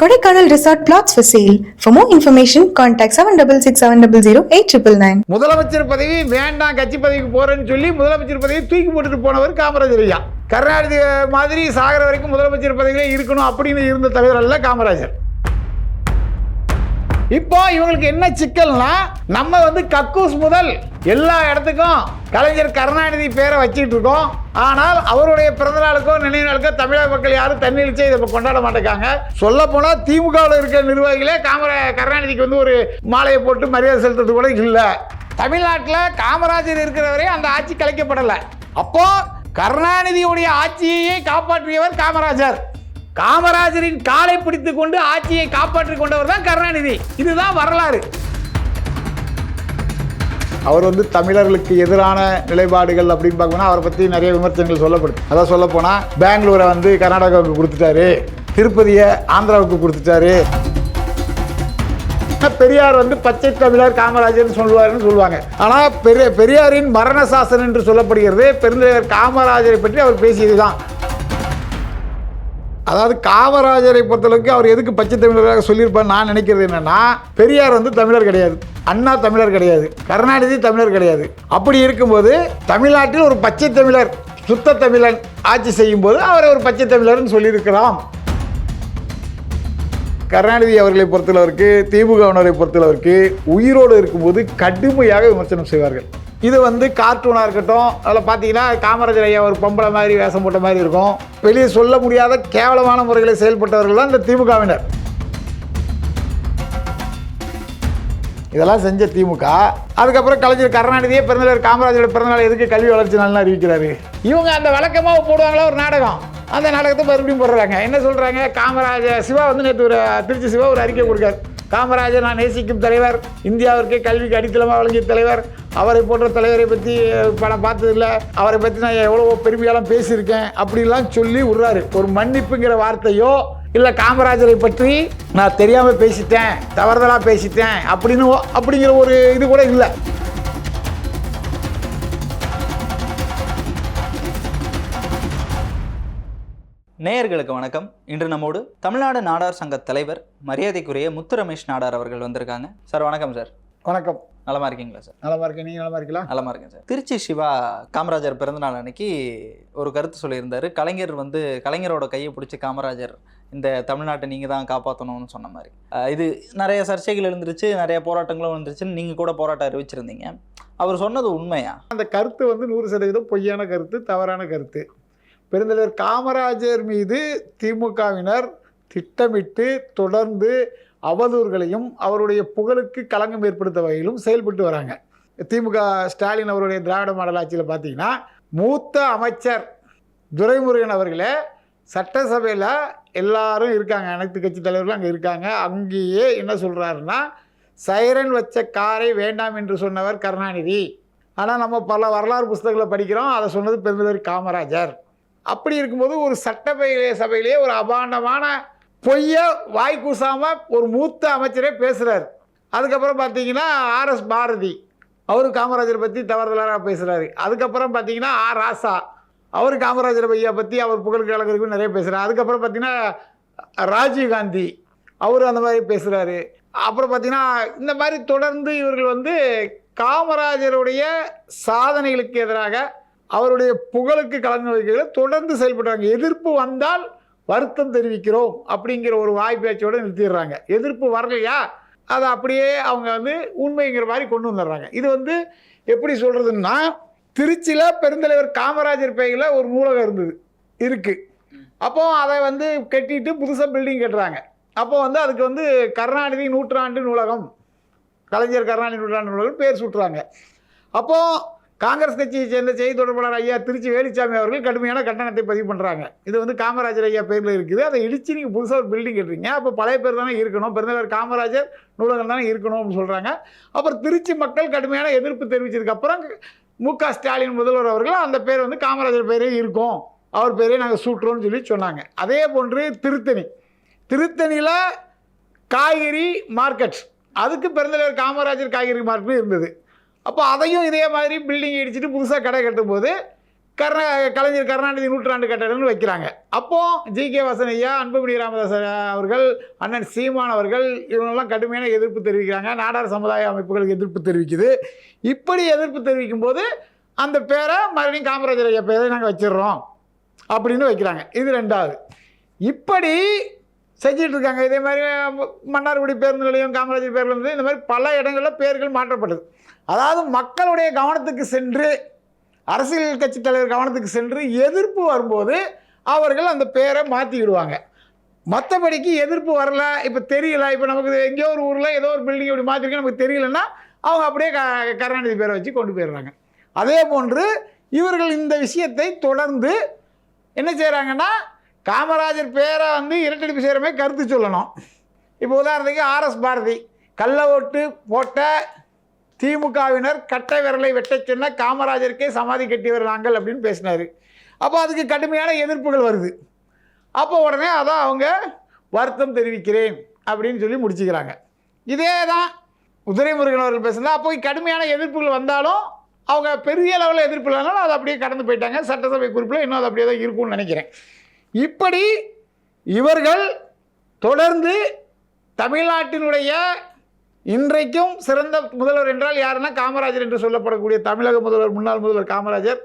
கடைக்கானல் resort plots vessel for more information contact seven double six seven double zero eight triple nine முதலமைச்சர் பதவி வேண்டாம் கட்சி பதவிக்கு போறேன்னு சொல்லி முதலமைச்சர் பதவியை தூக்கி போட்டுட்டு போனவர் காமராஜர் ஐயா கருணாநிதி மாதிரி சாகர வரைக்கும் முதலமைச்சர் பதவியிலே இருக்கணும் அப்படின்னு இருந்த தலைவர் அல்ல காமராஜர். இப்போ இவங்களுக்கு என்ன சிக்கல்னா நம்ம வந்து கக்கூஸ் முதல் எல்லா இடத்துக்கும் கலைஞர் கருணாநிதி பேரை வச்சுட்டு இருக்கோம். ஆனால் அவருடைய பிறந்த நாளுக்கோ நினைவு நாளுக்கோ தமிழக மக்கள் யாரும் தண்ணீர்ச்சே இதை கொண்டாட மாட்டேங்காங்க. சொல்ல போனால் திமுகவில் இருக்கிற நிர்வாகிகளே காமரா கருணாநிதிக்கு வந்து ஒரு மாலையை போட்டு மரியாதை செலுத்துறது கூட இல்லை. தமிழ்நாட்டில் காமராஜர் இருக்கிறவரே அந்த ஆட்சி கலைக்கப்படலை. அப்போ கருணாநிதியுடைய ஆட்சியையே காப்பாற்றியவர் காமராஜர். காமராஜரின் காலை பிடித்துக் கொண்டு ஆட்சியை காப்பாற்றிக் கொண்டவர் தான் கருணாநிதி. இதுதான் வரலாறு. அவர் வந்து தமிழர்களுக்கு எதிரான நிலைப்பாடுகள் அப்படின்னு பார்க்கணும்னா அவரை பற்றி நிறைய விமர்சனங்கள் சொல்லப்படுது. அதான் சொல்ல போனால் பெங்களூரை வந்து கர்நாடகாவுக்கு கொடுத்துட்டாரு. திருப்பதியை ஆந்திராவுக்கு கொடுத்துட்டாரு. பெரியார் வந்து பச்சை தமிழர் காமராஜர்னு சொல்லுவாருன்னு சொல்லுவாங்க. ஆனால் பெரிய பெரியாரின் மரண சாசனம் என்று சொல்லப்படுகிறது பெருந்தலைவர் காமராஜரை பற்றி அவர் பேசியது தான் அதாவது காமராஜரை பொறுத்தளவுக்கு அவர் எதுக்கு பச்சை தமிழராக சொல்லியிருப்பார் நான் நினைக்கிறது என்னன்னா பெரியார் வந்து தமிழர் கிடையாது. அண்ணா தமிழர் கிடையாது. கருணாநிதி தமிழர் கிடையாது. அப்படி இருக்கும்போது தமிழ்நாட்டில் ஒரு பச்சை தமிழர் சுத்த தமிழன் ஆட்சி செய்யும் போது அவரை ஒரு பச்சை தமிழர்னு சொல்லியிருக்கலாம். கருணாநிதி அவர்களை பொறுத்தளவிற்கு திமுகவினரை பொறுத்தளவிற்கு உயிரோடு இருக்கும்போது கடுமையாக விமர்சனம் செய்வார்கள். இது வந்து கார்ட்டூனாக இருக்கட்டும் அதில் பார்த்தீங்கன்னா காமராஜர் ஐயா ஒரு பொம்பளை மாதிரி வேஷம் போட்ட மாதிரி இருக்கும். வெளியே சொல்ல முடியாத கேவலமான முறைகளை செயல்பட்டவர்கள் தான் இந்த திமுகவினர். இதெல்லாம் செஞ்ச திமுக. அதுக்கப்புறம் கலைஞர் கருணாநிதியே பிறந்தவர் காமராஜரோட பிறந்தநாள் எதுக்கு கல்வி வளர்ச்சி நல்லா அறிவிக்கிறாரு. இவங்க அந்த வழக்கமாக போடுவாங்களா ஒரு நாடகம். அந்த நாடகத்தை மறுபடியும் போடுறாங்க. என்ன சொல்கிறாங்க காமராஜர் சிவா வந்து நேற்று ஒரு திருச்சி சிவா ஒரு அறிக்கை கொடுக்காரு. காமராஜர் நான் நேசிக்கும் தலைவர் இந்தியாவிற்கு கல்விக்கு அடித்தளமாக வழங்கிய தலைவர் அவரை போன்ற தலைவரை பற்றி படம் பார்த்ததில்ல. அவரை பற்றி நான் எவ்வளோ பெருமையெல்லாம் பேசியிருக்கேன். அப்படிலாம் சொல்லி விடுறாரு. ஒரு மன்னிப்புங்கிற வார்த்தையோ இல்லை காமராஜரை பற்றி நான் தெரியாமல் பேசிட்டேன் தவறுதலாக பேசிட்டேன் அப்படின்னு அப்படிங்கிற ஒரு இது கூட இல்லை. நேயர்களுக்கு வணக்கம். இன்று நம்மோடு தமிழ்நாடு நாடார் சங்க தலைவர் மரியாதைக்குரிய முத்து ரமேஷ் நாடார் அவர்கள் வந்திருக்காங்க. சார் வணக்கம் சார். வணக்கம். நலமா இருக்கீங்களா சார்? நலமா இருக்கேன். நீங்கள் நலமா இருக்கலாம் நலமா இருக்கேன் சார். திருச்சி சிவா காமராஜர் பிறந்தநாள் அன்னைக்கு ஒரு கருத்து சொல்லியிருந்தாரு. கலைஞர் வந்து கலைஞரோட கையை பிடிச்சி காமராஜர் இந்த தமிழ்நாட்டை நீங்கள் தான் காப்பாற்றணும்னு சொன்ன மாதிரி. இது நிறைய சர்ச்சைகள் எழுந்துருச்சு நிறைய போராட்டங்களும் வந்துருச்சுன்னு நீங்கள் கூட போராட்டம் அறிவிச்சிருந்தீங்க. அவர் சொன்னது உண்மையா? அந்த கருத்து வந்து நூறு சதவீதம் பொய்யான கருத்து தவறான கருத்து. பெருந்தலைவர் காமராஜர் மீது திமுகவினர் திட்டமிட்டு தொடர்ந்து அவதூறுகளையும் அவருடைய புகழுக்கு களங்கம் ஏற்படுத்த வகையிலும் செயல்பட்டு வராங்க. திமுக ஸ்டாலின் அவருடைய திராவிட மாடல் ஆட்சியில் பார்த்தீங்கன்னா மூத்த அமைச்சர் துரைமுருகன் அவர்களே சட்டசபையில் எல்லாரும் இருக்காங்க. அனைத்து கட்சி தலைவர்களும் அங்கே இருக்காங்க. அங்கேயே என்ன சொல்கிறாருன்னா சைரன் வச்ச காரை வேண்டாம் என்று சொன்னவர் கருணாநிதி. ஆனால் நம்ம பல வரலாறு புஸ்தகங்களை படிக்கிறோம். அதை சொன்னது பெருந்தலைவர் காமராஜர். அப்படி இருக்கும்போது ஒரு சட்டப்பேரவை சபையிலே ஒரு அபாண்டமான பொய்யை வாய் கூசாமல் ஒரு மூத்த அமைச்சரே பேசுகிறார் அதுக்கப்புறம் பார்த்தீங்கன்னா ஆர்எஸ் பாரதி. அவர் காமராஜரை பற்றி தவறுதலாக பேசுகிறாரு அதுக்கப்புறம் பார்த்தீங்கன்னா ஆர் ராசா. அவர் காமராஜர் ஐயா பற்றி அவர் புகழ் கழகத்துக்கு நிறைய பேசுகிறார் அதுக்கப்புறம் பார்த்தீங்கன்னா ராஜீவ்காந்தி அவர் அந்த மாதிரி பேசுகிறாரு அப்புறம் பார்த்தீங்கன்னா இந்த மாதிரி தொடர்ந்து இவர்கள் வந்து காமராஜருடைய சாதனைகளுக்கு எதிராக அவருடைய புகழுக்கு கலந்து வைக்கிறது தொடர்ந்து செயல்படுறாங்க. எதிர்ப்பு வந்தால் வருத்தம் தெரிவிக்கிறோம் அப்படிங்கிற ஒரு வாய் பேச்சோடு நிறுத்திடுறாங்க. எதிர்ப்பு வரலையா? அதை அப்படியே அவங்க வந்து உண்மைங்கிற மாதிரி கொண்டு வந்துடுறாங்க. இது வந்து எப்படி சொல்கிறதுன்னா திருச்சியில் பெருந்தலைவர் காமராஜர் பெயரில் ஒரு நூலகம் இருந்தது இருக்குது அப்போ அதை வந்து கட்டிட்டு புதுசாக பில்டிங் கட்டுறாங்க. அப்போ வந்து அதுக்கு வந்து கருணாநிதி நூற்றாண்டு நூலகம் கலைஞர் கருணாநிதி நூற்றாண்டு நூலகம் பேர் சுட்டுறாங்க. அப்போது காங்கிரஸ் கட்சியை சேர்ந்த செய்தி தொடர்பாளர் ஐயா திருச்சி வேலுச்சாமி அவர்கள் கடுமையான கட்டணத்தை பதிவு பண்ணுறாங்க இது வந்து காமராஜர் ஐயா பேரில் இருக்குது. அதை இடித்து நீங்கள் புதுசாக ஒரு பில்டிங் கட்டுறீங்க. அப்போ பழைய பேர் தானே இருக்கணும். பிறந்தவர் காமராஜர் நூலகம் தானே இருக்கணும் அப்படின்னு சொல்கிறாங்க அப்புறம் திருச்சி மக்கள் கடுமையான எதிர்ப்பு தெரிவித்ததுக்கப்புறம் மு க ஸ்டாலின் முதல்வர் அவர்கள் அந்த பேர் வந்து காமராஜர் பேரே இருக்கும். அவர் பேரே நாங்கள் சூட்டுறோம்னு சொல்லி சொன்னாங்க. அதே போன்று திருத்தணி. திருத்தணியில் காய்கறி மார்க்கெட் அதுக்கு பெருந்தலைவர் காமராஜர் காய்கறி மார்க்கெட் இருந்தது. அப்போ அதையும் இதே மாதிரி பில்டிங் இடிச்சிட்டு புதுசாக கடை கட்டும்போது கருணா கலைஞர் கருணாநிதி நூற்றாண்டு கட்டடம்னு வைக்கிறாங்க. அப்போது ஜி. கே. வசனையா அன்புமணி ராமதாஸ் அவர்கள் அண்ணன் சீமான் அவர்கள் இவங்கெல்லாம் கடுமையான எதிர்ப்பு தெரிவிக்கிறாங்க. நாடார் சமுதாய அமைப்புகளுக்கு எதிர்ப்பு தெரிவிக்குது. இப்படி எதிர்ப்பு தெரிவிக்கும் போது அந்த பேரை மறுபடியும் காமராஜர் ஐயா பேரை நாங்கள் வச்சிடுறோம் அப்படின்னு வைக்கிறாங்க. இது ரெண்டாவது. இப்படி செஞ்சிட்டு இருக்காங்க. இதே மாதிரி மன்னார்குடி பேருந்து நிலையம் காமராஜர் பேருந்து இந்த மாதிரி பல இடங்களில் பேர்கள் மாற்றப்படுது அதாவது மக்களுடைய கவனத்துக்கு சென்று அரசியல் கட்சி தலைவர் கவனத்துக்கு சென்று எதிர்ப்பு வரும்போது அவர்கள் அந்த பேரை மாற்றி விடுவாங்க. மற்றபடிக்கு எதிர்ப்பு வரல இப்போ தெரியல இப்போ நமக்கு எங்கேயோ ஒரு ஊரில் ஏதோ ஒரு பில்டிங் இப்படி மாற்றிருக்கு நமக்கு தெரியலன்னா அவங்க அப்படியே க கருணாநிதி பேரை வச்சு கொண்டு போயிடுறாங்க. அதே போன்று இவர்கள் இந்த விஷயத்தை தொடர்ந்து என்ன செய்கிறாங்கன்னா காமராஜர் பேரை வந்து இரட்டடிப்பு செய்கிற மாதிரி கருத்து சொல்லணும். இப்போ உதாரணத்துக்கு ஆர்எஸ் பாரதி கள்ள ஓட்டு போட்ட திமுகவினர் கட்டை விரலை வெட்டச் சொன்ன காமராஜருக்கே சமாதி கட்டியவர் நாங்கள் அப்படின்னு பேசினார். அப்போ அதுக்கு கடுமையான எதிர்ப்புகள் வருது. அப்போ உடனே அதான் அவங்க வருத்தம் தெரிவிக்கிறேன் அப்படின்னு சொல்லி முடிச்சுக்கிறாங்க. இதே தான் உதிரைமுருகன் அவர்கள் பேசுனா அப்போ கடுமையான எதிர்ப்புகள் வந்தாலும் அவங்க பெரிய லெவலில் எதிர்ப்பு இல்லைனாலும் அதை அப்படியே கடந்து போயிட்டாங்க. சட்டசபை குறிப்பில் இன்னும் அது அப்படியே தான் இருக்கும்னு நினைக்கிறேன். இப்படி இவர்கள் தொடர்ந்து தமிழ்நாட்டினுடைய இன்றைக்கும் சிறந்த முதல்வர் என்றால் யாருன்னா காமராஜர் என்று சொல்லப்படக்கூடிய தமிழக முதல்வர் முன்னாள் முதல்வர் காமராஜர்.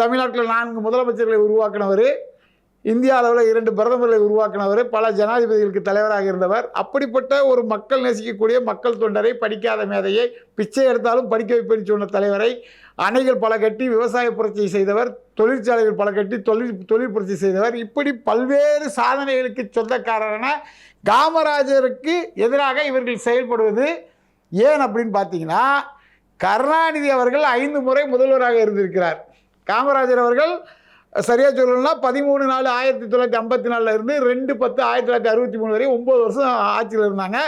தமிழ்நாட்டில் நான்கு முதலமைச்சர்களை உருவாக்கினவர். இந்திய அளவில் இரண்டு பிரதமர்களை உருவாக்கினவர். பல ஜனாதிபதிகளுக்கு தலைவராக இருந்தவர். அப்படிப்பட்ட ஒரு மக்கள் நேசிக்கக்கூடிய மக்கள் தொண்டரை படிக்காத மேதையை பிச்சை எடுத்தாலும் படிக்க வைப்பேன்னு சொன்ன தலைவரை அணைகள் பல கட்டி விவசாய புரட்சி செய்தவர். தொழிற்சாலைகள் பல கட்டி தொழில் தொழில் புரட்சி செய்தவர். இப்படி பல்வேறு சாதனைகளுக்கு சொந்தக்காரரான காமராஜருக்கு எதிராக இவர்கள் செயல்படுவது ஏன் அப்படின்னு பார்த்தீங்கன்னா கருணாநிதி அவர்கள் ஐந்து முறை முதல்வராக இருந்திருக்கிறார். காமராஜர் அவர்கள் சரியாக சொல்லணும்னா பதிமூணு நாலு ஆயிரத்தி தொள்ளாயிரத்தி ஐம்பத்தி நாலில் இருந்து ரெண்டு பத்து ஆயிரத்தி தொள்ளாயிரத்தி அறுபத்தி மூணு வரை ஒம்பது வருஷம் ஆட்சியில் இருந்தாங்க.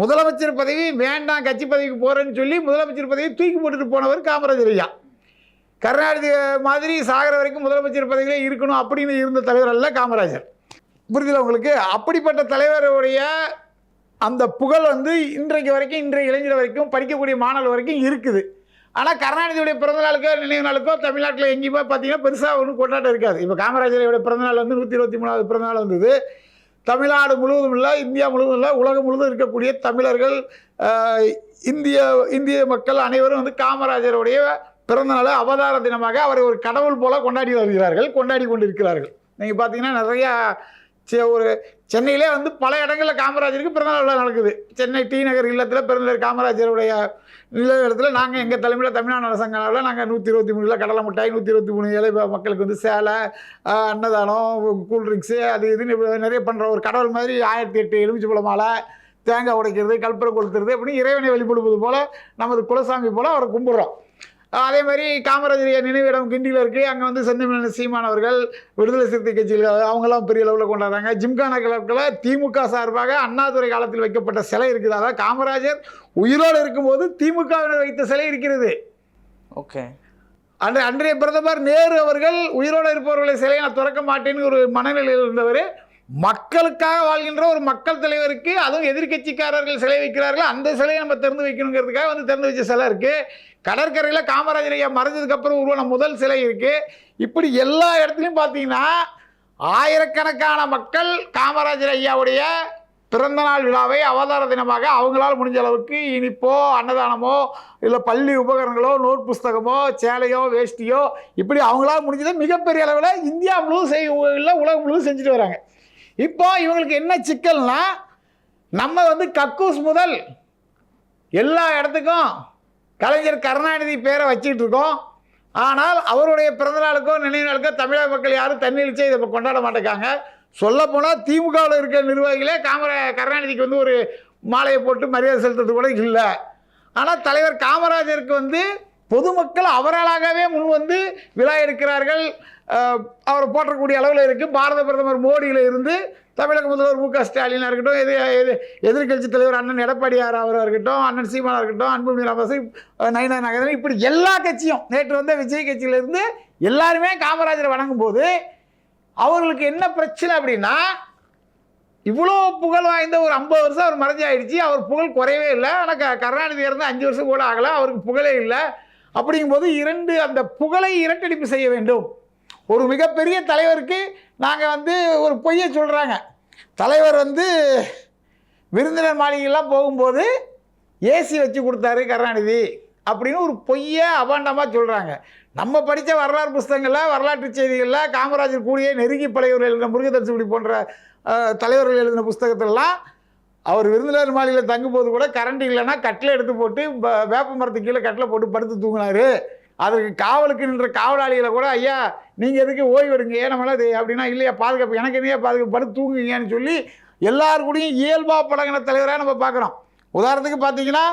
முதலமைச்சர் பதவி வேண்டாம் கட்சி பதவிக்கு போகிறேன்னு சொல்லி முதலமைச்சர் பதவியை தூக்கி போட்டுட்டு போனவர் காமராஜர் ஐயா. கருணாநிதி மாதிரி சாகிற வரைக்கும் முதலமைச்சர் பதவியிலே இருக்கணும் அப்படின்னு இருந்த தலைவர் அல்ல காமராஜர். புரியுதுல உங்களுக்கு? அப்படிப்பட்ட தலைவருடைய அந்த புகழ் வந்து இன்றைக்கு வரைக்கும் இன்றைய இளைஞர் வரைக்கும் படிக்கக்கூடிய மாணவர் வரைக்கும் இருக்குது. ஆனால் கருணாநிதியுடைய பிறந்தநாளுக்கோ நினைவு நாளுக்கோ தமிழ்நாட்டில் எங்கேயுமே பார்த்தீங்கன்னா பெருசாக ஒன்றும் கொண்டாட்டம் இருக்காது. இப்போ காமராஜருடைய பிறந்தநாள் வந்து நூற்றி இருபத்தி மூணாவது பிறந்த நாள் வந்தது. தமிழ்நாடு முழுவதும் இல்லை இந்தியா முழுவதும் இல்லை உலகம் முழுவதும் இருக்கக்கூடிய தமிழர்கள் இந்திய இந்திய மக்கள் அனைவரும் வந்து காமராஜருடைய பிறந்தநாளை அவதார தினமாக அவரை ஒரு கடவுள் போல கொண்டாடி வருகிறார்கள் கொண்டாடி கொண்டிருக்கிறார்கள். நீங்கள் பார்த்தீங்கன்னா நிறையா ஒரு சென்னையிலே வந்து பல இடங்களில் காமராஜருக்கு பிறந்தநாள் விழா நடக்குது. சென்னை டி நகர் இல்லத்தில் பிறந்தநாள் காமராஜருடைய நில இடத்துல நாங்கள் எங்கள் தலைமையில் தமிழ்நாடு அரசாங்கத்தில் நாங்கள் நூற்றி இருபத்தி மூணு கிலோ கடலை மிட்டாய் நூற்றி இருபத்தி மூணு ஏழை மக்களுக்கு வந்து சேலை அன்னதானம் கூல்ட்ரிங்க்ஸு அது இதுன்னு நிறைய பண்ணுற ஒரு கடவுள் மாதிரி ஆயிரத்தி எட்டு எலுமிச்சை மாலை தேங்காய் உடைக்கிறது கல்பரை கொளுத்துறது அப்படின்னு இறைவனை வழிபடுவது போல் நமது குலசாமி போல் அவரை கும்பிட்றோம். அதே மாதிரி காமராஜர் நினைவிடம் கிண்டியில் இருக்குது அங்கே வந்து செந்தமிழன் சீமான் அவர்கள் விடுதலை சிறுத்தை கட்சியில் அவங்களாம் பெரிய அளவில் கொண்டாடுறாங்க. ஜிம்கானா கிளப்பில் திமுக சார்பாக அண்ணாதுரை காலத்தில் வைக்கப்பட்ட சிலை இருக்குது. அதாவது காமராஜர் உயிரோடு இருக்கும்போது திமுகவினர் வைத்த சிலை இருக்கிறது. ஓகே. அன்று அன்றைய பிரதமர் நேரு அவர்கள் உயிரோடு இருப்பவர்களை சிலையை நான் திறக்க மாட்டேன்னு ஒரு மனநிலையில் இருந்தவர். மக்களுக்காக வாழ்கின்ற ஒரு மக்கள் தலைவருக்கு அதுவும் எதிர்க்கட்சிக்காரர்கள் சிலை வைக்கிறார்கள் அந்த சிலையை நம்ம திறந்து வைக்கணுங்கிறதுக்காக வந்து திறந்து வச்ச சிலை இருக்குது கடற்கரையில் காமராஜர் ஐயா மறைஞ்சதுக்கப்புறம் உருவான முதல் சிலை இருக்குது இப்படி எல்லா இடத்துலையும் பார்த்தீங்கன்னா ஆயிரக்கணக்கான மக்கள் காமராஜர் ஐயாவுடைய பிறந்தநாள் விழாவை அவதார தினமாக அவங்களால் முடிஞ்ச அளவுக்கு இனிப்போ அன்னதானமோ இல்லை பள்ளி உபகரணங்களோ நோட் புஸ்தகமோ சேலையோ வேஷ்டியோ இப்படி அவங்களால் முடிஞ்சதை மிகப்பெரிய அளவில் இந்தியா முழுவதும் செய் இல்லை உலகம் முழுவதும் செஞ்சுட்டு வராங்க. இப்போ இவங்களுக்கு என்ன சிக்கல்னா நம்ம வந்து கக்கூஸ் முதல் எல்லா இடத்துக்கும் கலைஞர் கருணாநிதி பேரை வச்சுக்கிட்டு இருக்கோம் ஆனால் அவருடைய பிறந்தநாளுக்கோ நினைவு நாளுக்கோ தமிழக மக்கள் யாரும் தண்ணீழ்ச்சே இதை இப்போ கொண்டாட மாட்டேங்காங்க. சொல்லப்போனால் திமுகவில் இருக்கிற நிர்வாகிகளே காமர கருணாநிதிக்கு வந்து ஒரு மாலையை போட்டு மரியாதை செலுத்துறது கூட இல்லை. ஆனால் தலைவர் காமராஜருக்கு வந்து பொதுமக்கள் அவராலாகவே முன் வந்து விழா எடுக்கிறார்கள். அவரை போற்றக்கூடிய அளவில் இருக்குது பாரத பிரதமர் மோடியில் இருந்து தமிழக முதல்வர் மு க ஸ்டாலினாக இருக்கட்டும் எது எது எதிர்க்கட்சி தலைவர் அண்ணன் எடப்பாடியார் அவராக இருக்கட்டும் அண்ணன் சீமானாக இருக்கட்டும் அன்புமணி ராமதாஸ் நயனா நாகேந்திரன் இப்படி எல்லா கட்சியும் நேற்று வந்த விஜய் கட்சியிலேருந்து எல்லாருமே காமராஜரை வணங்கும் போது அவர்களுக்கு என்ன பிரச்சனை அப்படின்னா இவ்வளோ புகழ் வாய்ந்த ஒரு ஐம்பது வருஷம் அவர் மறைஞ்சு ஆயிடுச்சு. அவர் புகழ் குறையவே இல்லை. ஆனால் க கருணாநிதி இருந்து அஞ்சு வருஷம் கூட ஆகலை. அவருக்கு புகழே இல்லை. அப்படிங்கும்போது இரண்டு அந்த புகழை இரட்டடிப்பு செய்ய வேண்டும். ஒரு மிகப்பெரிய தலைவருக்கு நாங்கள் வந்து ஒரு பொய்யை சொல்கிறாங்க தலைவர் வந்து விருந்தினர் மாளிகைலாம் போகும்போது ஏசி வச்சு கொடுத்தாரு கருணாநிதி அப்படின்னு ஒரு பொய்யை அபாண்டமாக சொல்கிறாங்க நம்ம படித்த வரலாறு புஸ்தகங்களில் வரலாற்று செய்திகளில் காமராஜர் கூடிய நெருங்கி பழையவர்கள் எழுதின முருகதர்சிபடி போன்ற தலைவர்கள் எழுதின புஸ்தகத்திலலாம் அவர் விருந்தினர் மாளிகையில் தங்கும்போது கூட கரண்ட் இல்லைன்னா கட்டில் எடுத்து போட்டு வேப்ப மரத்து கீழே கட்டில் போட்டு படுத்து தூங்கினாரு. அதற்கு காவலுக்கு நின்ற காவலாளிகளை கூட ஐயா நீங்கள் எதுக்கு ஓய்வு எடுங்க? ஏன் இது அப்படின்னா இல்லையா? பாதுகாப்பு எனக்கு என்னையா பாதுகாப்பு? படுத்து தூங்குங்கன்னு சொல்லி எல்லாருக்கூடையும் இயல்பாக பழகின தலைவராக நம்ம பார்க்குறோம். உதாரணத்துக்கு பார்த்தீங்கன்னா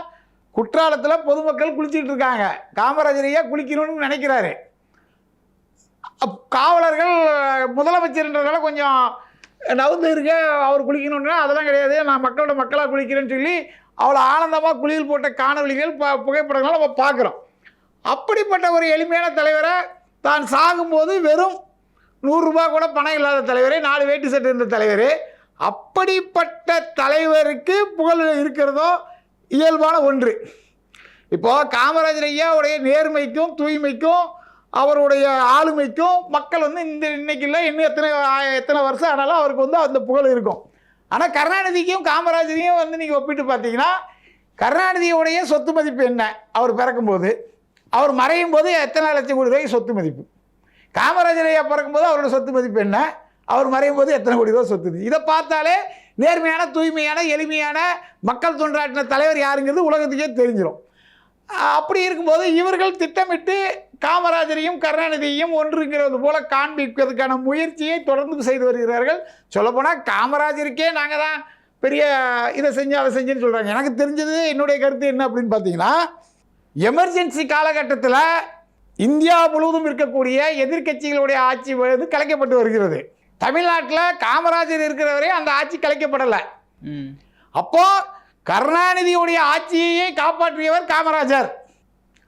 குற்றாலத்தில் பொதுமக்கள் குளிச்சுட்டு இருக்காங்க. காமராஜர் ஐயா குளிக்கணும்னு நினைக்கிறாரு. அப் காவலர்கள் முதலமைச்சர்ன்றதால கொஞ்சம் நவுந்து இருக்க அவர் குளிக்கணும்னா அதெல்லாம் கிடையாது. நான் மக்களோட மக்களாக குளிக்கிறேன்னு சொல்லி அவ்வளோ ஆனந்தமாக குளியல் போட்ட காணொலிகள் ப புகைப்படங்கள் நம்ம பார்க்குறோம். அப்படிப்பட்ட ஒரு எளிமையான தலைவரை தான் சாகும்போது வெறும் நூறுரூபா கூட பணம் இல்லாத தலைவரே நாலு வேட்டி சட்டை இருந்த தலைவர். அப்படிப்பட்ட தலைவருக்கு புகழ் இருக்கிறதோ இயல்பான ஒன்று. இப்போது காமராஜர் ஐயாவுடைய நேர்மைக்கும் தூய்மைக்கும் அவருடைய ஆளுமைக்கும் மக்கள் வந்து இந்த இன்னைக்கு இல்லை இன்னும் எத்தனை எத்தனை வருஷம் ஆனாலும் அவருக்கு வந்து அந்த புகழ் இருக்கும். ஆனால் கருணாநிதிக்கும் காமராஜரையும் வந்து நீங்கள் ஒப்பிட்டு பார்த்தீங்கன்னா கருணாநிதியுடைய சொத்து மதிப்பு என்ன? அவர் பிறக்கும்போது. அவர் மறையும் போது எத்தனை லட்சம் கோடி ரூபாய் சொத்து மதிப்பு? காமராஜர் ஐயா பிறக்கும்போது அவரோட சொத்து மதிப்பு என்ன? அவர் மறையும் போது எத்தனை கோடி ரூபாய் சொத்து இதை பார்த்தாலே நேர்மையான தூய்மையான எளிமையான மக்கள் தொண்டாற்றின தலைவர் யாருங்கிறது உலகத்துக்கே தெரிஞ்சிடும் அப்படி இருக்கும்போது இவர்கள் திட்டமிட்டு காமராஜரையும் கருணாநிதியையும் ஒன்றுங்கிறது போல காண்பிப்பதற்கான முயற்சியை தொடர்ந்து செய்து வருகிறார்கள். சொல்லப்போனால் காமராஜருக்கே நாங்கள் தான் பெரிய இதை செஞ்சு அதை செஞ்சுன்னு சொல்கிறாங்க எனக்கு தெரிஞ்சது என்னுடைய கருத்து என்ன அப்படின்னு பார்த்தீங்கன்னா எமர்ஜென்சி காலகட்டத்தில் இந்தியா முழுவதும் இருக்கக்கூடிய எதிர்க்கட்சிகளுடைய ஆட்சி வந்து கலைக்கப்பட்டு வருகிறது. தமிழ்நாட்டில் காமராஜர் இருக்கிறவரே அந்த ஆட்சி கலைக்கப்படலை. அப்போ கருணாநிதியுடைய ஆட்சியையே காப்பாற்றியவர் காமராஜர்.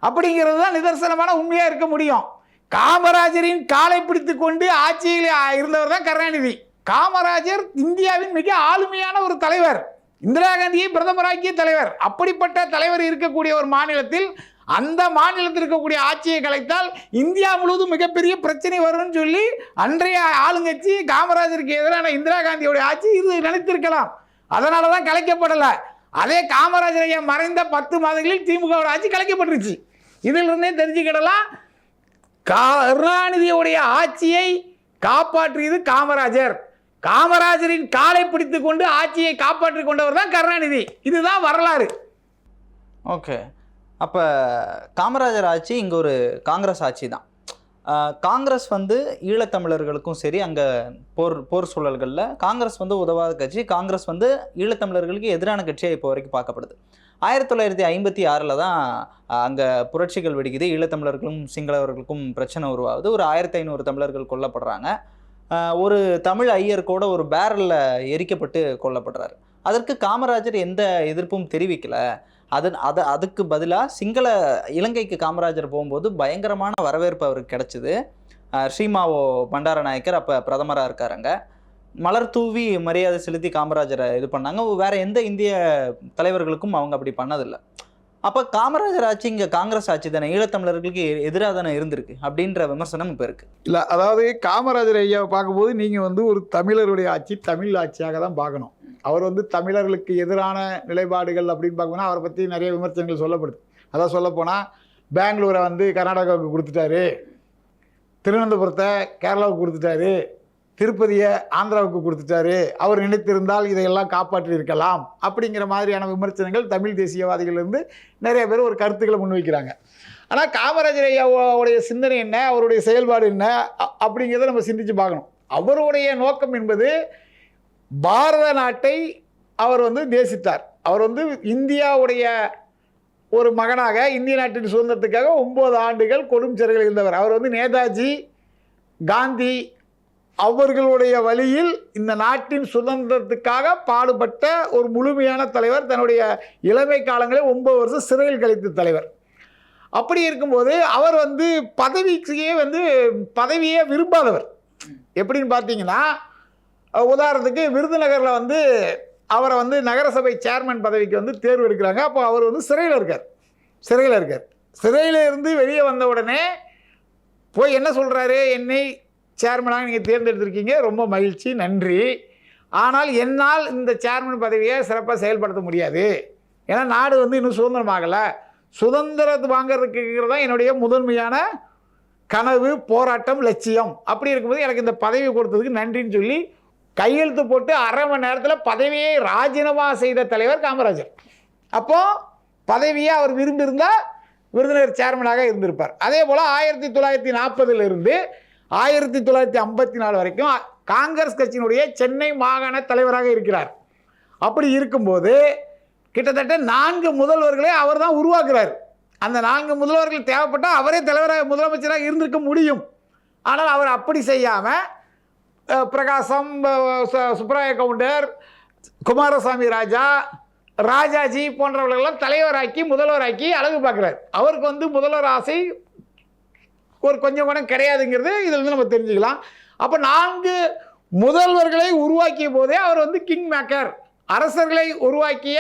அப்படிங்கிறது தான் நிதர்சனமான உண்மையாக இருக்க முடியும். காமராஜரின் காலை பிடித்து கொண்டு ஆட்சியில் இருந்தவர் தான் கருணாநிதி. காமராஜர் இந்தியாவின் மிக ஆளுமையான ஒரு தலைவர். இந்திரா காந்தியை பிரதமராக்கிய தலைவர். அப்படிப்பட்ட தலைவர் இருக்கக்கூடிய ஒரு மாநிலத்தில் அந்த மாநிலத்தில் இருக்கக்கூடிய ஆட்சியை கலைத்தால் இந்தியா முழுவதும் மிகப்பெரிய பிரச்சனை வரும்னு சொல்லி அன்றைய ஆளுங்கட்சி காமராஜருக்கு எதிரான இந்திரா காந்தியோடைய ஆட்சி இது நினைத்திருக்கலாம். அதனால தான் கலைக்கப்படலை. அதே காமராஜர் ஐயா மறைந்த பத்து மாதங்களில் திமுகவோட ஆட்சி கலைக்கப்பட்டுருச்சு. இதிலிருந்தே தெரிஞ்சுக்கிடலாம். கருணாநிதியுடைய ஆட்சியை காப்பாற்றியது காமராஜர். காமராஜரின் காலை பிடித்து கொண்டு ஆட்சியை காப்பாற்றி கொண்டவர் தான் கருணாநிதி. இதுதான் வரலாறு. ஓகே. அப்போ காமராஜர் ஆட்சி இங்கே ஒரு காங்கிரஸ் ஆட்சி தான். காங்கிரஸ் வந்து ஈழத்தமிழர்களுக்கும் சரி அங்கே போர் போர் சூழல்களில் காங்கிரஸ் வந்து உதவாத கட்சி காங்கிரஸ் வந்து ஈழத்தமிழர்களுக்கு எதிரான கட்சியாக இப்போ வரைக்கும் பார்க்கப்படுது. ஆயிரத்தி தொள்ளாயிரத்தி ஐம்பத்தி ஆறில் தான் அங்கே புரட்சிகள் வெடிக்குது. ஈழத்தமிழர்களுக்கும் சிங்களவர்களுக்கும் பிரச்சனை உருவாகுது. ஒரு ஆயிரத்தி ஐநூறு தமிழர்கள் கொல்லப்படுறாங்க. ஒரு தமிழ் ஐயர் கூட ஒரு பேரலில் எரிக்கப்பட்டு கொல்லப்படுறாரு. அதற்கு காமராஜர் எந்த எதிர்ப்பும் தெரிவிக்கல. அதன் அது அதுக்கு பதிலாக சிங்கள இலங்கைக்கு காமராஜர் போகும்போது பயங்கரமான வரவேற்பு அவருக்கு கிடச்சிது. ஸ்ரீமாவோ பண்டாரநாயக்கர் அப்போ பிரதமராக இருக்காருங்க. மலர் தூவி மரியாதை செலுத்தி காமராஜரை இது பண்ணாங்க. வேற எந்த இந்திய தலைவர்களுக்கும் அவங்க அப்படி பண்ணதில்லை. அப்போ காமராஜர் ஆட்சி இங்கே காங்கிரஸ் ஆட்சி தானே? ஈழத்தமிழர்களுக்கு எதிராக தானே இருந்திருக்கு? அப்படின்ற விமர்சனம் இப்போ இருக்கு. இல்லை அதாவது காமராஜர் ஐயாவை பார்க்கும்போது நீங்கள் வந்து ஒரு தமிழருடைய ஆட்சி தமிழ் ஆட்சியாக தான் பார்க்கணும். அவர் வந்து தமிழர்களுக்கு எதிரான நிலைப்பாடுகள் அப்படின்னு பார்க்கணும்னா அவரை பற்றி நிறைய விமர்சனங்கள் சொல்லப்படுது. அதான் சொல்லப்போனால் பெங்களூரை வந்து கர்நாடகாவுக்கு கொடுத்துட்டாரு. திருவனந்தபுரத்தை கேரளாவுக்கு கொடுத்துட்டாரு. திருப்பதியை ஆந்திராவுக்கு கொடுத்துட்டாரு. அவர் நினைத்திருந்தால் இதையெல்லாம் காப்பாற்றி இருக்கலாம் அப்படிங்கிற மாதிரியான விமர்சனங்கள் தமிழ் தேசியவாதிகளிலிருந்து நிறைய பேர் ஒரு கருத்துக்களை முன்வைக்கிறாங்க. ஆனால் காமராஜர் ஐயாவுடைய சிந்தனை என்ன? அவருடைய செயல்பாடு என்ன? அ- அப்படிங்கிறத நம்ம சிந்திச்சு பார்க்கணும். அவருடைய நோக்கம் என்பது பாரத நாட்டை அவர் வந்து தேசித்தார் அவர் வந்து இந்தியாவுடைய ஒரு மகனாக இந்திய நாட்டின் சுதந்திரத்துக்காக ஒம்பது ஆண்டுகள் கொடும் சிறையில் இருந்தவர் அவர் வந்து நேதாஜி காந்தி அவர்களுடைய வழியில் இந்த நாட்டின் சுதந்திரத்துக்காக பாடுபட்ட ஒரு முழுமையான தலைவர் தன்னுடைய இளமை காலங்களில் ஒன்பது வருஷம் சிறையில் கழித்த தலைவர். அப்படி இருக்கும்போது அவர் வந்து பதவிக்கே வந்து பதவியே விரும்பாதவர். எப்படின்னு பார்த்தீங்கன்னா உதாரணத்துக்கு விருதுநகரில் வந்து அவரை வந்து நகரசபை சேர்மன் பதவிக்கு வந்து தேர்வு எடுக்கிறாங்க. அப்போ அவர் வந்து சிறையில் இருக்கார். சிறையில் இருக்கார். சிறையில் இருந்து வெளியே வந்த உடனே போய் என்ன சொல்கிறாரு என்னை சேர்மனாக நீங்கள் தேர்ந்தெடுத்திருக்கீங்க. ரொம்ப மகிழ்ச்சி நன்றி. ஆனால் என்னால் இந்த சேர்மன் பதவியை சிறப்பாக செயல்படுத்த முடியாது. ஏன்னா நாடு வந்து இன்னும் சுதந்திரமாகலை. சுதந்திரத்தை வாங்குறதுக்கு தான் என்னுடைய முதன்மையான கனவு போராட்டம் லட்சியம். அப்படி இருக்கும்போது எனக்கு இந்த பதவி கொடுத்ததுக்கு நன்றின்னு சொல்லி கையெழுத்து போட்டு அரை மணி நேரத்தில் பதவியை ராஜினாமா செய்த தலைவர் காமராஜர். அப்போது பதவியை அவர் விரும்பியிருந்தால் விருதுநகர் சேர்மனாக இருந்திருப்பார். அதே போல் ஆயிரத்தி தொள்ளாயிரத்தி நாற்பதுலேருந்து ஆயிரத்தி தொள்ளாயிரத்தி ஐம்பத்தி நாலு வரைக்கும் காங்கிரஸ் கட்சியினுடைய சென்னை மாகாண தலைவராக இருக்கிறார். அப்படி இருக்கும்போது கிட்டத்தட்ட நான்கு முதல்வர்களை அவர் தான் உருவாக்குறார். அந்த நான்கு முதல்வர்கள் தேவைப்பட்டால் அவரே தலைவராக முதலமைச்சராக இருந்திருக்க முடியும். ஆனால் அவர் அப்படி செய்யாமல் பிரகாசம் சுப்ராய கவுண்டர் குமாரசாமி ராஜா ராஜாஜி போன்றவர்களெல்லாம் தலைவராக்கி முதல்வராக்கி அழகு பார்க்குறார். அவருக்கு வந்து முதல்வர் ஆசை ஒரு கொஞ்சம் கூட கிடையாதுங்கிறது இதிலிருந்து நம்ம தெரிஞ்சுக்கலாம். அப்போ நான்கு முதல்வர்களை உருவாக்கிய போதே அவர் வந்து கிங் மேக்கர் அரசர்களை உருவாக்கிய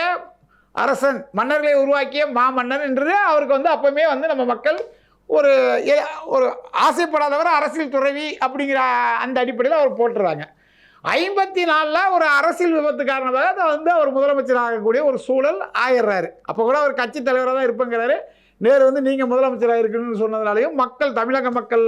அரசன் மன்னர்களை உருவாக்கிய மாமன்னன் என்று அவருக்கு வந்து அப்பவுமே வந்து நம்ம மக்கள் ஒரு ஒரு ஆசைப்படாதவர் அரசியல் துறவி அப்படிங்கிற அந்த அடிப்படையில் அவர் போட்டுறாங்க ஐம்பத்தி நாலில் ஒரு அரசியல் விபத்து காரணமாக அதை வந்து அவர் முதலமைச்சர் ஆகக்கூடிய ஒரு சூழல் ஆயிடுறாரு. அப்போ கூட அவர் கட்சி தலைவராக தான் இருப்பேங்கிறாரு. நேரு வந்து நீங்கள் முதலமைச்சராக இருக்கணும்னு சொன்னதுனாலையும் மக்கள் தமிழக மக்கள்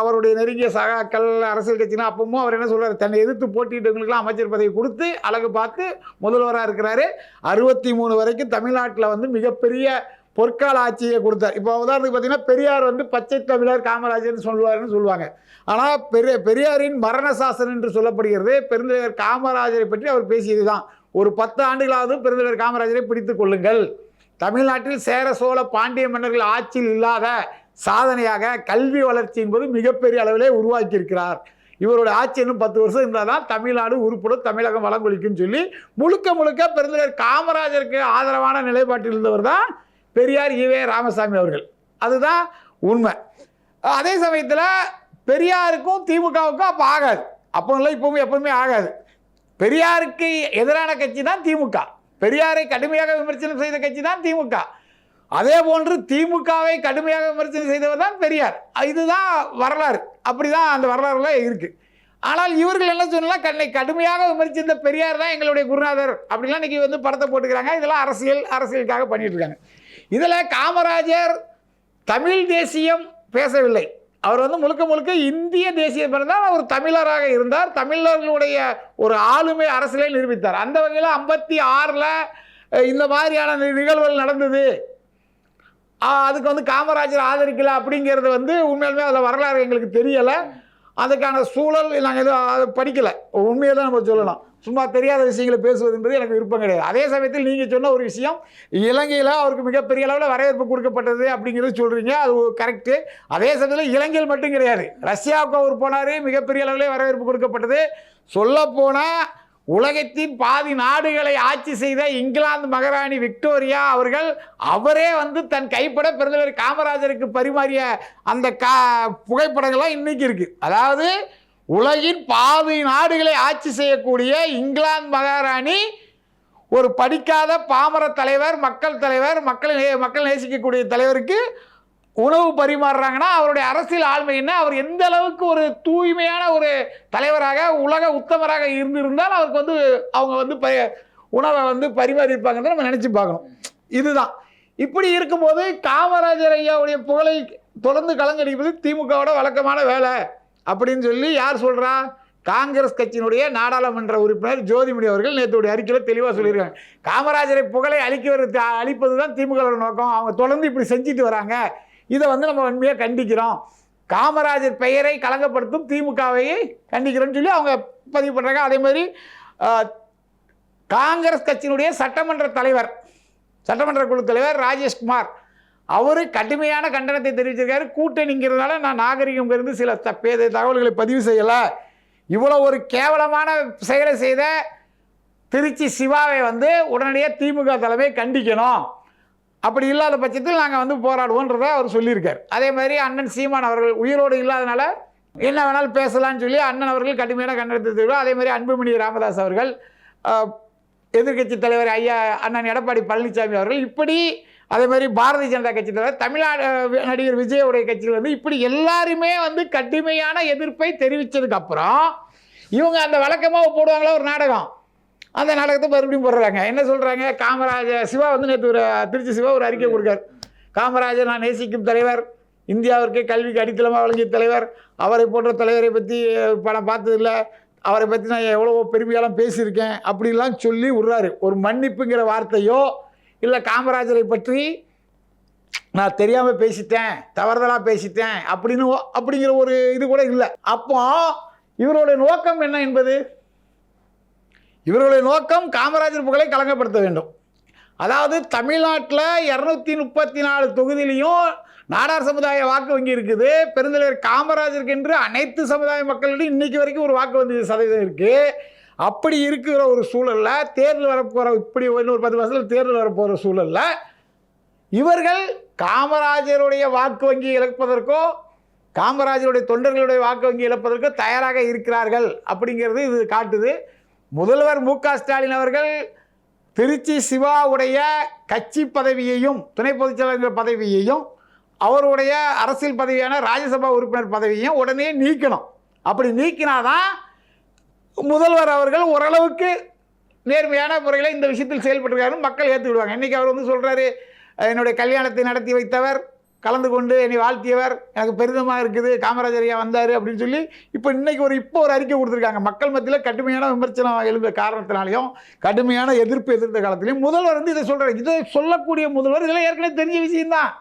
அவருடைய நெருங்கிய சகாக்கள் அரசியல் கட்சினா அப்பவும் அவர் என்ன சொல்கிறார் தன்னை எதிர்த்து போட்டிட்டவங்களுக்குலாம் அமைச்சர் பதவி கொடுத்து அழகு பார்த்து முதல்வராக இருக்கிறாரு. அறுபத்தி மூணு வரைக்கும் தமிழ்நாட்டில் வந்து மிகப்பெரிய பொற்கால ஆட்சியை கொடுத்தார். இப்போ உதாரணத்துக்கு பார்த்தீங்கன்னா பெரியார் வந்து பச்சை தமிழர் காமராஜர்னு சொல்லுவார்னு சொல்லுவாங்க. ஆனால் பெரிய பெரியாரின் மரண சாசனம் என்று சொல்லப்படுகிறது பெருந்தலைவர் காமராஜரை பற்றி அவர் பேசியது தான் ஒரு பத்து ஆண்டுகளாவது பெருந்தலைவர் காமராஜரை பிடித்து கொள்ளுங்கள். தமிழ்நாட்டில் சேர சோழ பாண்டிய மன்னர்கள் ஆட்சியில் இல்லாத சாதனையாக கல்வி வளர்ச்சி என்பது மிகப்பெரிய அளவிலே உருவாக்கியிருக்கிறார். இவருடைய ஆட்சி இன்னும் பத்து வருஷம் இருந்தால் தான் தமிழ்நாடு உருப்படும் தமிழகம் வளங்கொழிக்கும்னு சொல்லி முழுக்க முழுக்க பெருந்தலைவர் காமராஜருக்கு ஆதரவான நிலைப்பாட்டில் இருந்தவர் தான் பெரியார் ஈவே ராமசாமி அவர்கள். அதுதான் உண்மை. அதே சமயத்தில் பெரியாருக்கும் திமுகவுக்கும் அப்போ ஆகாது. அப்போ இல்லை இப்பவும் எப்பவுமே ஆகாது. பெரியாருக்கு எதிரான கட்சி தான் திமுக. பெரியாரை கடுமையாக விமர்சனம் செய்த கட்சி தான் திமுக. அதே போன்று திமுகவை கடுமையாக விமர்சனம் செய்தவர் தான் பெரியார். இதுதான் வரலாறு. அப்படி தான் அந்த வரலாறுல இருக்கு. ஆனால் இவர்கள் என்ன சொன்னால் கண்ணை கடுமையாக விமர்சித்த பெரியார் தான் எங்களுடைய குருநாதர். அப்படிலாம் இன்னைக்கு வந்து படத்தை போட்டுக்கிறாங்க. இதெல்லாம் அரசியல் அரசியலுக்காக பண்ணிட்டு இருக்காங்க. இதில் காமராஜர் தமிழ் தேசியம் பேசவில்லை. அவர் வந்து முழுக்க முழுக்க இந்திய தேசிய பிறந்தால் அவர் தமிழராக இருந்தார். தமிழர்களுடைய ஒரு ஆளுமை அரசியலை நிரூபித்தார். அந்த வகையில் ஐம்பத்தி ஆறில் இந்த மாதிரியான நி- நிகழ்வுகள் நடந்தது. அதுக்கு வந்து காமராஜர் ஆதரிக்கல அப்படிங்கிறது வந்து உண்மையிலுமே அதில் வரலாறு எங்களுக்கு தெரியலை. அதுக்கான சூழல் நாங்கள் எதுவும் படிக்கலை. உண்மையை தான் நம்ம சொல்லலாம் சும்மா தெரியாத விஷயங்களை பேசுவது என்பது எனக்கு விருப்பம் கிடையாது. அதே சமயத்தில் நீங்கள் சொன்ன ஒரு விஷயம் இலங்கையில் அவருக்கு மிகப்பெரிய அளவில் வரவேற்பு கொடுக்கப்பட்டது அப்படிங்கிறது சொல்கிறீங்க அது கரெக்டு அதே சமயத்தில் இலங்கையில் மட்டும் கிடையாது. ரஷ்யாவுக்கு அவர் போனார் மிகப்பெரிய அளவில் வரவேற்பு கொடுக்கப்பட்டது. சொல்லப்போனால் உலகத்தின் பாதி நாடுகளை ஆட்சி செய்த இங்கிலாந்து மகாராணி விக்டோரியா அவர்கள் அவரே வந்து தன் கைப்பட பெருந்தலைவர் காமராஜருக்கு பரிமாறிய அந்த கா புகைப்படங்கள்லாம் இன்றைக்கி இருக்குது அதாவது உலகின் பாதி நாடுகளை ஆட்சி செய்யக்கூடிய இங்கிலாந்து மகாராணி ஒரு படிக்காத பாமர தலைவர் மக்கள் தலைவர் மக்களை நே- மக்கள் நேசிக்கக்கூடிய தலைவருக்கு உணவு பரிமாறுறாங்கன்னா அவருடைய அரசியல் ஆளுமை என்ன? அவர் எந்த அளவுக்கு ஒரு தூய்மையான ஒரு தலைவராக உலக உத்தமராக இருந்திருந்தால் அவருக்கு வந்து அவங்க வந்து ப உணவை வந்து பரிமாறியிருப்பாங்கன்னு நம்ம நினச்சி பார்க்கணும். இதுதான். இப்படி இருக்கும்போது காமராஜர் ஐயாவுடைய புகழை தொடர்ந்து கலங்கடிப்பது திமுகவோட வழக்கமான வேலை. அப்படின்னு சொல்லி யார் சொல்கிறா காங்கிரஸ் கட்சியினுடைய நாடாளுமன்ற உறுப்பினர் ஜோதிமணி அவர்கள் நேற்றுடைய அறிக்கையில் தெளிவாக சொல்லியிருக்காங்க. காமராஜரை புகழை அழிக்கிறது அழிப்பது தான் திமுக நோக்கம். அவங்க தொடர்ந்து இப்படி செஞ்சுட்டு வராங்க. இதை வந்து நம்ம உண்மையாக கண்டிக்கிறோம். காமராஜர் பெயரை கலங்கப்படுத்தும் திமுகவையை கண்டிக்கிறோம்னு சொல்லி அவங்க பதிவு பண்ணுறாங்க அதே மாதிரி காங்கிரஸ் கட்சியினுடைய சட்டமன்ற தலைவர் சட்டமன்ற குழு தலைவர் ராஜேஷ்குமார் அவர் கடுமையான கண்டனத்தை தெரிவிச்சிருக்காரு. கூட்டணிங்கிறதுனால நான் நாகரிகம் இருந்து சில தப்பேத தகவல்களை பதிவு செய்யலை. இவ்வளோ ஒரு கேவலமான செயலை செய்த திருச்சி சிவாவை வந்து உடனடியாக திமுக தலைமை கண்டிக்கணும். அப்படி இல்லாத பட்சத்தில் நாங்கள் வந்து போராடுவோன்றதை அவர் சொல்லியிருக்கார். அதே மாதிரி அண்ணன் சீமான் அவர்கள் உயிரோடு இல்லாதனால என்ன வேணாலும் பேசலாம்னு சொல்லி அண்ணன் அவர்கள் கடுமையான கண்டனத்தை தெரிவித்தார் அதே மாதிரி அன்புமணி ராமதாஸ் அவர்கள் எதிர்க்கட்சி தலைவர் ஐயா அண்ணன் எடப்பாடி பழனிசாமி அவர்கள் இப்படி அதே மாதிரி பாரதிய ஜனதா கட்சி தலைவர் தமிழ்நாடு நடிகர் விஜயோடைய கட்சியில் வந்து இப்படி எல்லாருமே வந்து கடுமையான எதிர்ப்பை தெரிவித்ததுக்கு அப்புறம் இவங்க அந்த வழக்கமாக போடுவாங்களா ஒரு நாடகம். அந்த நாடகத்தை மறுபடியும் போடுறாங்க. என்ன சொல்கிறாங்க காமராஜர் சிவா வந்து நேற்று ஒரு திருச்சி சிவா ஒரு அறிக்கை கொடுக்கார். காமராஜர் நான் நேசிக்கும் தலைவர் இந்தியாவிற்கு கல்விக்கு அடித்தளமாக வழங்கிய தலைவர் அவரை போன்ற தலைவரை பற்றி படம் பார்த்ததில்ல. அவரை பற்றி நான் எவ்வளோ பெருமையெல்லாம் பேசியிருக்கேன். அப்படிலாம் சொல்லி விடுறாரு. ஒரு மன்னிப்புங்கிற வார்த்தையோ இல்லை காமராஜரை பற்றி நான் தெரியாமல் பேசிட்டேன் தவறுதலாக பேசிட்டேன் அப்படின்னு ஓ- அப்படிங்கிற ஒரு இது கூட இல்லை. அப்போ இவருடைய நோக்கம் என்ன என்பது? இவர்களுடைய நோக்கம் காமராஜர் புகழை கலங்கப்படுத்த வேண்டும். அதாவது தமிழ்நாட்டில் இரநூத்தி முப்பத்தி நாலு தொகுதியிலையும் நாடார் சமுதாய வாக்கு வங்கி இருக்குது. பெருந்தலைவர் காமராஜருக்கு என்று அனைத்து சமுதாய மக்களிடம் இன்னைக்கு வரைக்கும் ஒரு வாக்கு வங்கி சதவீதம் இருக்குது அப்படி இருக்கிற ஒரு சூழலில் தேர்தல் வரப்போகிற இப்படி இன்னொரு ஒரு பத்து வருஷத்தில் தேர்தல் வரப்போகிற சூழலில் இவர்கள் காமராஜருடைய வாக்கு வங்கி இழப்பதற்கோ காமராஜருடைய தொண்டர்களுடைய வாக்கு வங்கி இழப்பதற்கோ தயாராக இருக்கிறார்கள் அப்படிங்கிறது இது காட்டுது. முதல்வர் மு க ஸ்டாலின் அவர்கள் திருச்சி சிவாவுடைய கட்சி பதவியையும் துணை பொதுச் செயலாளர் பதவியையும் அவருடைய அரசியல் பதவியான ராஜ்யசபா உறுப்பினர் பதவியையும் உடனே நீக்கணும். அப்படி நீக்கினாதான் முதல்வர் அவர்கள் ஓரளவுக்கு நேர்மையான முறையில் இந்த விஷயத்தில் செயல்பட்டுருக்காரு மக்கள் ஏற்றுக்கிடுவாங்க இன்றைக்கி அவர் வந்து சொல்கிறாரு என்னுடைய கல்யாணத்தை நடத்தி வைத்தவர் கலந்து கொண்டு என்னை வாழ்த்தியவர் எனக்கு பெரிதமாக இருக்குது காமராஜர் ஐயா வந்தார் அப்படின்னு சொல்லி இப்போ இன்றைக்கி ஒரு இப்போ ஒரு அறிக்கை கொடுத்துருக்காங்க. மக்கள் மத்தியில் கடுமையான விமர்சனம் எழுந்த காரணத்தினாலையும் கடுமையான எதிர்ப்பு எதிர்த்த காலத்திலையும் முதல்வர் வந்து இதை சொல்கிறார் இதை சொல்லக்கூடிய முதல்வர் இதெல்லாம் ஏற்கனவே தெரிஞ்ச விஷயம்தான்.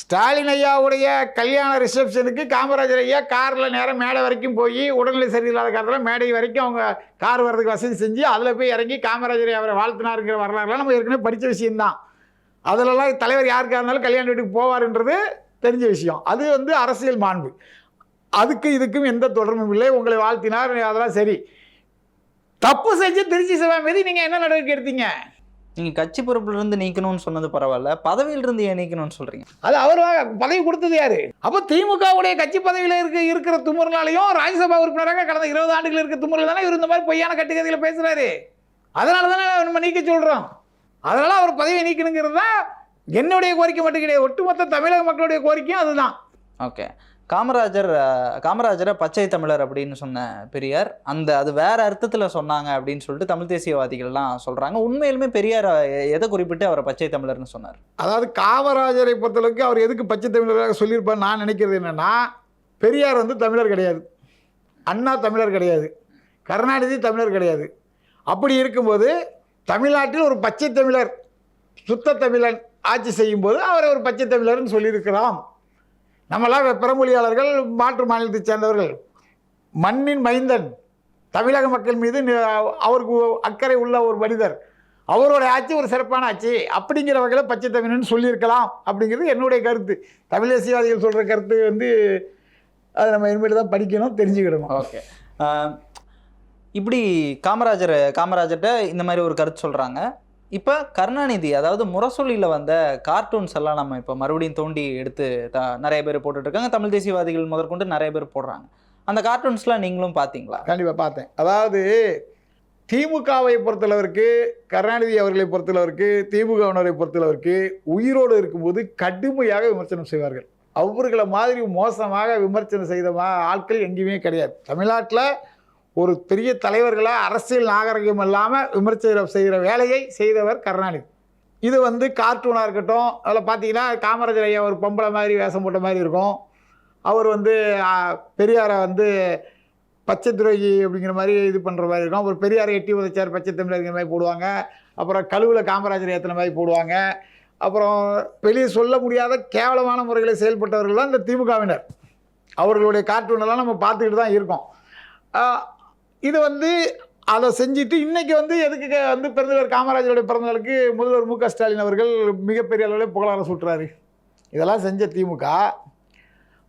ஸ்டாலின் ஐயாவுடைய கல்யாண ரிசப்ஷனுக்கு காமராஜர் ஐயா காரில் நேரம் மேடை வரைக்கும் போய் உடல்நிலை சரியில்லாத காலத்தில் மேடை வரைக்கும் அவங்க கார் வர்றதுக்கு வசதி செஞ்சு அதில் போய் இறங்கி காமராஜர் ஐயா அவரை வாழ்த்தினாருங்கிற வரலாறுலாம் நம்ம ஏற்கனவே படித்த விஷயம்தான். அதிலலாம் தலைவர் யாருக்காக இருந்தாலும் கல்யாண வீட்டுக்கு போவார்ன்றது தெரிஞ்ச விஷயம். அது வந்து அரசியல் மாண்பு. அதுக்கு இதுக்கும் எந்த தொடர்பும் இல்லை. உங்களை வாழ்த்தினார் அதெல்லாம் சரி. தப்பு செஞ்சு திருச்சி சிவா மீது நீங்கள் என்ன நடவடிக்கை எடுத்தீங்க? நீங்க கட்சி பொறுப்புல இருந்து நீக்கணும்னு சொன்னது பரவாயில்ல பதவியில இருந்து ஏன் நீக்கணும்னு சொல்றீங்க. அது அவர் பதவி கொடுத்தது யாரு? அப்போ திமுகவுடைய கட்சி பதவியில் இருக்க இருக்கிற துமுறனாலையும் ராஜ்யசபா உறுப்பினராக கடந்த இருபது ஆண்டுகள் இருக்க துமுறில் தானே இவர் இந்த மாதிரி பொய்யான கட்டுக்கதையில் பேசுறாரு. அதனால தானே நம்ம நீக்க சொல்கிறோம் அதனால அவர் பதவியை நீக்கணுங்கிறது தான் என்னுடைய கோரிக்கை மட்டும் கிடையாது. ஒட்டுமொத்த தமிழக மக்களுடைய கோரிக்கையும் அதுதான். ஓகே காமராஜர் காமராஜரை பச்சை தமிழர் அப்படின்னு சொன்ன பெரியார் அந்த அது வேற அர்த்தத்தில் சொன்னாங்க அப்படின்னு சொல்லிட்டு தமிழ் தேசியவாதிகள்லாம் சொல்கிறாங்க உண்மையிலுமே பெரியார் எதை குறிப்பிட்டு அவரை பச்சை தமிழர்னு சொன்னார்? அதாவது காமராஜரை பொறுத்தளவுக்கு அவர் எதுக்கு பச்சை தமிழராக சொல்லியிருப்பார் நான் நினைக்கிறது என்னென்னா பெரியார் வந்து தமிழர் கிடையாது. அண்ணா தமிழர் கிடையாது. கருணாநிதி தமிழர் கிடையாது. அப்படி இருக்கும்போது தமிழ்நாட்டில் ஒரு பச்சை தமிழர் சுத்த தமிழன் ஆட்சி செய்யும்போது அவரை ஒரு பச்சை தமிழர்னு சொல்லியிருக்கிறான் நம்மளாம் பிறமொழியாளர்கள் மாற்று மாநிலத்தைச் சேர்ந்தவர்கள். மண்ணின் மைந்தன் தமிழக மக்கள் மீது அவருக்கு அக்கறை உள்ள ஒரு மனிதர். அவரோட ஆட்சி ஒரு சிறப்பான ஆட்சி. அப்படிங்கிற வகையில் பச்சை தமிழன் சொல்லியிருக்கலாம் அப்படிங்கிறது என்னுடைய கருத்து. தமிழ் தேசியவாதிகள் சொல்கிற கருத்து வந்து அதை நம்ம இனிமேல் தான் படிக்கணும் தெரிஞ்சுக்கிடணும். ஓகே. இப்படி காமராஜர் காமராஜர்கிட்ட இந்த மாதிரி ஒரு கருத்து சொல்கிறாங்க இப்போ கருணாநிதி அதாவது முரசொலியில் வந்த கார்ட்டூன்ஸ் எல்லாம் நம்ம இப்போ மறுபடியும் தோண்டி எடுத்து த நிறைய பேர் போட்டுட்டு இருக்காங்க தமிழ் தேசியவாதிகள் முதற்கொண்டு நிறைய பேர் போடுறாங்க. அந்த கார்ட்டூன்ஸ்லாம் நீங்களும் பார்த்தீங்களா கண்டிப்பாக பார்த்தேன் அதாவது திமுகவை பொறுத்தளவிற்கு கருணாநிதி அவர்களை பொறுத்தளவிற்கு திமுகவினரை பொறுத்தளவிற்கு உயிரோடு இருக்கும்போது கடுமையாக விமர்சனம் செய்வார்கள். அவர்களை மாதிரி மோசமாக விமர்சனம் செய்த ஆட்கள் எங்கேயுமே கிடையாது. தமிழ்நாட்டில் ஒரு பெரிய தலைவர்களை அரசியல் நாகரிகம் இல்லாமல் விமர்சனம் செய்கிற வேலையை செய்தவர் கருணாநிதி. இது வந்து கார்ட்டூனாக இருக்கட்டும் அதில் பார்த்தீங்கன்னா காமராஜர் ஐயா ஒரு பொம்பளை மாதிரி வேஷம் போட்ட மாதிரி இருக்கும். அவர் வந்து பெரியாரை வந்து பச்சை துரோகி அப்படிங்கிற மாதிரி இது பண்ணுற மாதிரி இருக்கும். அப்புறம் பெரியாரை எட்டி உதைச்சார் பச்சை தமிழர்ங்கிற மாதிரி போடுவாங்க. அப்புறம் கழுவில் காமராஜர் ஏற்றின மாதிரி போடுவாங்க. அப்புறம் வெளியே சொல்ல முடியாத கேவலமான முறைகளை செயல்பட்டவர்கள் தான் இந்த திமுகவினர். அவர்களுடைய கார்ட்டூனெல்லாம் நம்ம பார்த்துக்கிட்டு தான் இருக்கோம். இது வந்து அதை செஞ்சுட்டு இன்றைக்கி வந்து எதுக்கு வந்து பிறந்தவர் காமராஜருடைய பிறந்தநாளுக்கு முதல்வர் மு க ஸ்டாலின் அவர்கள் மிகப்பெரிய அளவில் புகழாரம் சுட்டுறாரு. இதெல்லாம் செஞ்ச திமுக.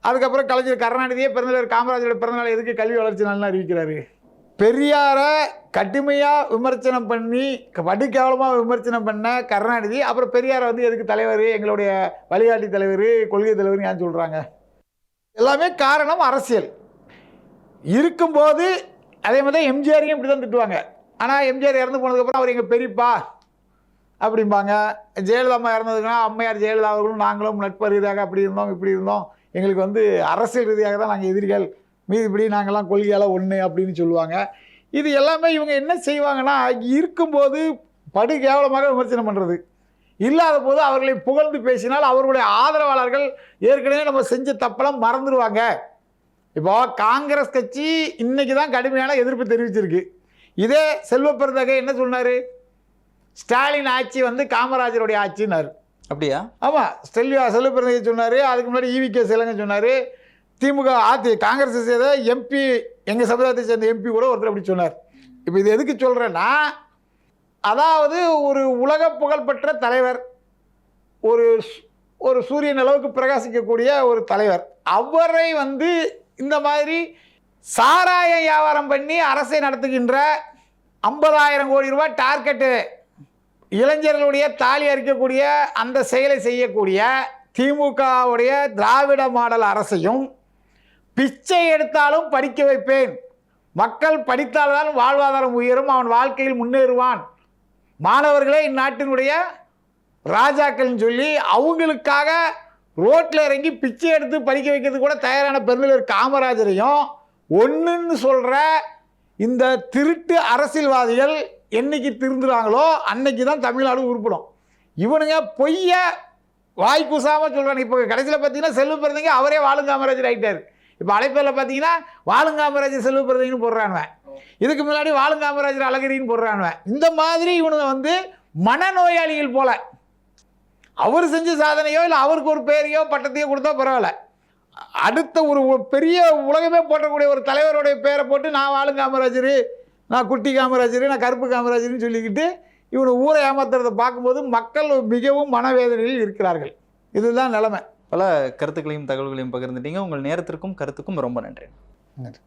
அதுக்கப்புறம் கலைஞர் கருணாநிதியே பிறந்தவர் காமராஜரோட பிறந்தநாள் எதுக்கு கல்வி வளர்ச்சி நாள்னு அறிவிக்கிறாரு. பெரியாரை கடுமையாக விமர்சனம் பண்ணி வடிகேவலமாக விமர்சனம் பண்ண கருணாநிதி அப்புறம் பெரியாரை வந்து எதுக்கு தலைவர் எங்களுடைய வழிகாட்டி தலைவர் கொள்கை தலைவர்னு ஏன் சொல்கிறாங்க எல்லாமே காரணம் அரசியல். இருக்கும்போது அதே மாதிரி தான் எம்ஜிஆரையும் இப்படி தான் திட்டுவாங்க. ஆனால் எம்ஜிஆர் இறந்து போனதுக்கப்புறம் அவர் எங்கள் பெரியப்பா அப்படிம்பாங்க. ஜெயலலிதா அம்மா இறந்ததுக்குன்னா அம்மையார் ஜெயலலிதா அவர்களும் நாங்களும் நட்பு ரீதியாக அப்படி இருந்தோம் இப்படி இருந்தோம். எங்களுக்கு வந்து அரசியல் ரீதியாக தான் நாங்கள் எதிரிகள். மீதிபடி நாங்கள்லாம் கொள்கையால் ஒன்று அப்படின்னு சொல்லுவாங்க. இது எல்லாமே இவங்க என்ன செய்வாங்கன்னா இருக்கும்போது படு கேவலமாக விமர்சனம் பண்ணுறது இல்லாத போது அவர்களை புகழ்ந்து பேசினால் அவர்களுடைய ஆதரவாளர்கள் ஏற்கனவே நம்ம செஞ்ச தப்பெல்லாம் மறந்துடுவாங்க இப்போ காங்கிரஸ் கட்சி இன்னைக்கு தான் கடுமையான எதிர்ப்பு தெரிவிச்சிருக்கு. இதே செல்வ பெருந்தகை என்ன சொன்னார்? ஸ்டாலின் ஆட்சி வந்து காமராஜருடைய ஆட்சின்னாரு. அப்படியா? ஆமாம் செல்வியா செல்வ பெருந்தகை சொன்னார் அதுக்கு முன்னாடி ஈவி கே சிலங்க சொன்னார் திமுக ஆத்தி காங்கிரஸ் சேர்ந்த எம்பி எங்கள் சமுதாயத்தை சேர்ந்த எம்பி கூட ஒருத்தர் அப்படி சொன்னார். இப்போ இது எதுக்கு சொல்கிறேன்னா அதாவது ஒரு உலக புகழ்பெற்ற தலைவர் ஒரு ஒரு சூரியன் அளவுக்கு பிரகாசிக்கக்கூடிய ஒரு தலைவர் அவரை வந்து இந்த மாதிரி சாராய வியாபாரம் பண்ணி அரசை நடத்துகின்ற ஐம்பதாயிரம் கோடி ரூபாய் டார்கெட்டு இளைஞர்களுடைய தாலி அரிக்கக்கூடிய அந்த செயலை செய்யக்கூடிய திமுகவுடைய திராவிட மாடல் அரசையும் பிச்சை எடுத்தாலும் படிக்க வைப்பேன். மக்கள் படித்தால்தான் வாழ்வாதாரம் உயரும் அவன் வாழ்க்கையில் முன்னேறுவான். மாணவர்களே இந்நாட்டினுடைய ராஜாக்கள்னு சொல்லி அவங்களுக்காக ரோட்டில் இறங்கி பிச்சை எடுத்து படிக்க வைக்கிறது கூட தயாரான பெருந்தலைவர் காமராஜரையும் ஒன்றுன்னு சொல்கிற இந்த திருட்டு அரசியல்வாதிகள் என்னைக்கு திருந்துறாங்களோ அன்னைக்கு தான் தமிழ்நாடு உருப்படும். இவனுங்க பொய்ய வாய் கூசாமல் சொல்கிறாங்க இப்போ கடைசியில் பார்த்தீங்கன்னா செல்வ பிறந்தீங்க அவரே வாழுங்காமராஜர் ஆகிட்டார் இப்போ அழைப்பில் பார்த்தீங்கன்னா வாழுங்காமராஜர் செல்வ பிறந்தீங்கன்னு போடுறானுவன். இதுக்கு முன்னாடி வாழுங்காமராஜர் அழகிரின்னு போடுறானுவன். இந்த மாதிரி இவனுங்க வந்து மனநோயாளிகள் போல அவர் செஞ்ச சாதனையோ இல்லை அவருக்கு ஒரு பேரையோ பட்டத்தையோ கொடுத்தா பரவாயில்ல. அடுத்த ஒரு ஒரு பெரிய உலகமே போட்டக்கூடிய ஒரு தலைவருடைய பேரை போட்டு நான் வாழு காமராஜர் நான் குட்டி காமராஜர் நான் கருப்பு காமராஜர்னு சொல்லிக்கிட்டு இவனை ஊரை ஏமாத்துறதை பார்க்கும்போது மக்கள் மிகவும் மனவேதனையில் இருக்கிறார்கள். இதுதான் நிலைமை. பல கருத்துக்களையும் தகவல்களையும் பகிர்ந்துட்டீங்க. உங்கள் நேரத்திற்கும் கருத்துக்கும் ரொம்ப நன்றி. நன்றி.